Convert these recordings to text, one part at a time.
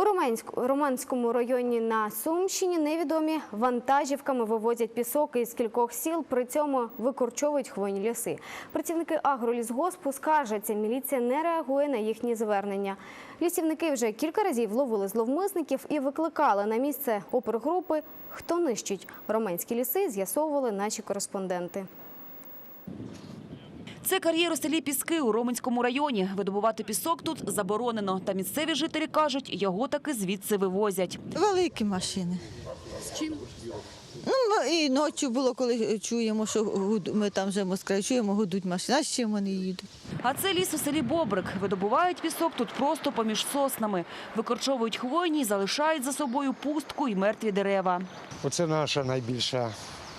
У Романському районі на Сумщині невідомі вантажівками вивозять пісок із кількох сіл, при цьому викорчовують хвойні ліси. Працівники агролісгоспу скаржаться, міліція не реагує на їхні звернення. Лісівники вже кілька разів ловили зловмисників і викликали на місце опергрупи. Хто нищить романські ліси, з'ясовували наші кореспонденти. Це кар'єр у селі Піски у Роменському районі. Видобувати пісок тут заборонено. Та місцеві жителі кажуть, його таки звідси вивозять. Великі машини. З чим? Ну, і ночі було, коли чуємо, що гуд- ми там вже москаль, чуємо, гудуть машини. А з чим вони їдуть? А це ліс у селі Бобрик. Видобувають пісок тут просто поміж соснами. Викорчовують хвойні, залишають за собою пустку і мертві дерева. Оце наша найбільша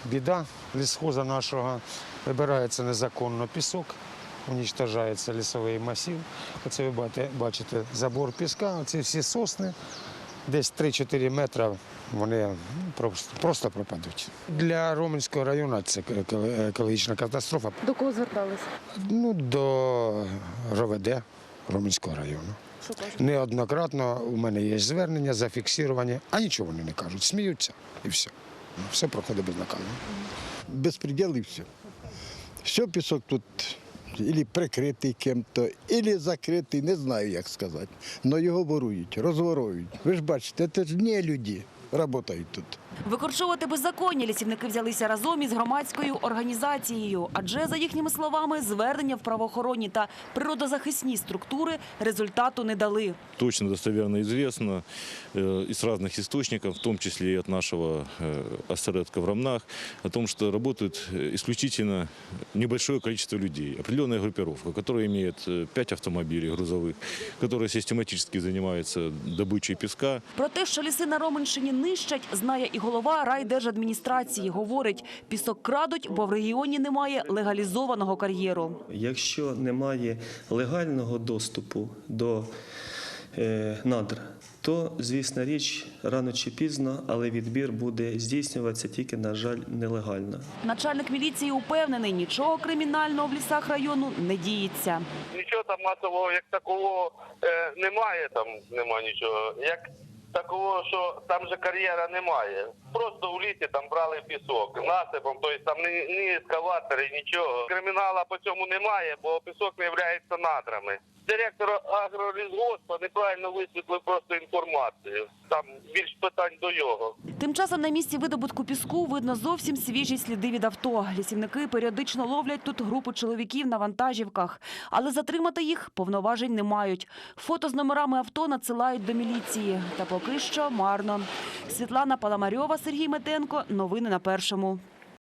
біда лісхоза нашого. Вибирається незаконно пісок, унічтожається лісовий масив. Оце ви бачите, бачите забор піска, оці всі сосни, десь 3-4 метри вони ну, просто, просто пропадуть. Для Роменського району це екологічна катастрофа. До кого зверталися? Ну, до РОВД Роменського району. Неоднократно у мене є звернення, зафіксовані, а нічого вони не кажуть. Сміються і все. Все проходить безнаказано. Безпреділ і все. Все пісок тут или прикритий ким-то, или закритий, не знаю, як сказати. Але його ворують, розворують. Ви ж бачите, це ж не люди працюють тут. Викорчовувати беззаконня лісівники взялися разом із громадською організацією. Адже, за їхніми словами, звернення в правоохоронні та природозахисні структури результату не дали. точно достоверно известно э, из разных источников, в том числе и от нашего э, осередка в Ромнах, о том, что работает э, исключительно небольшое количество людей, определенная группировка, которая имеет э, пять автомобилей грузовых, которая систематически занимается добычей песка, Про те, що ліси на Роменщині нищать, знає і голова райдержадміністрації. Говорить, пісок крадуть, бо в регіоні немає легалізованого кар'єру. Якщо немає легального доступу до е, надр, то, звісна річ, рано чи пізно, але відбір буде здійснюватися тільки, на жаль, нелегально. Начальник міліції упевнений, нічого кримінального в лісах району не діється. нічого там масового як такого е, немає, там нема нічого. Як такого, що там же кар'єра немає. Просто у лісі там брали пісок насипом, тобто там ні, ні ескаватори, нічого. Кримінала по цьому немає, бо пісок не є надрами. Директор агролісгоспа неправильно висвітлив просто інформацію. Там більш питань до його. Тим часом на місці видобутку піску видно зовсім свіжі сліди від авто. Лісівники періодично ловлять тут групу чоловіків на вантажівках, але затримати їх повноважень не мають. Фото з номерами авто надсилають до міліції. Та поки що марно. Світлана Паламарьова, Сергій Метенко. Новини на першому.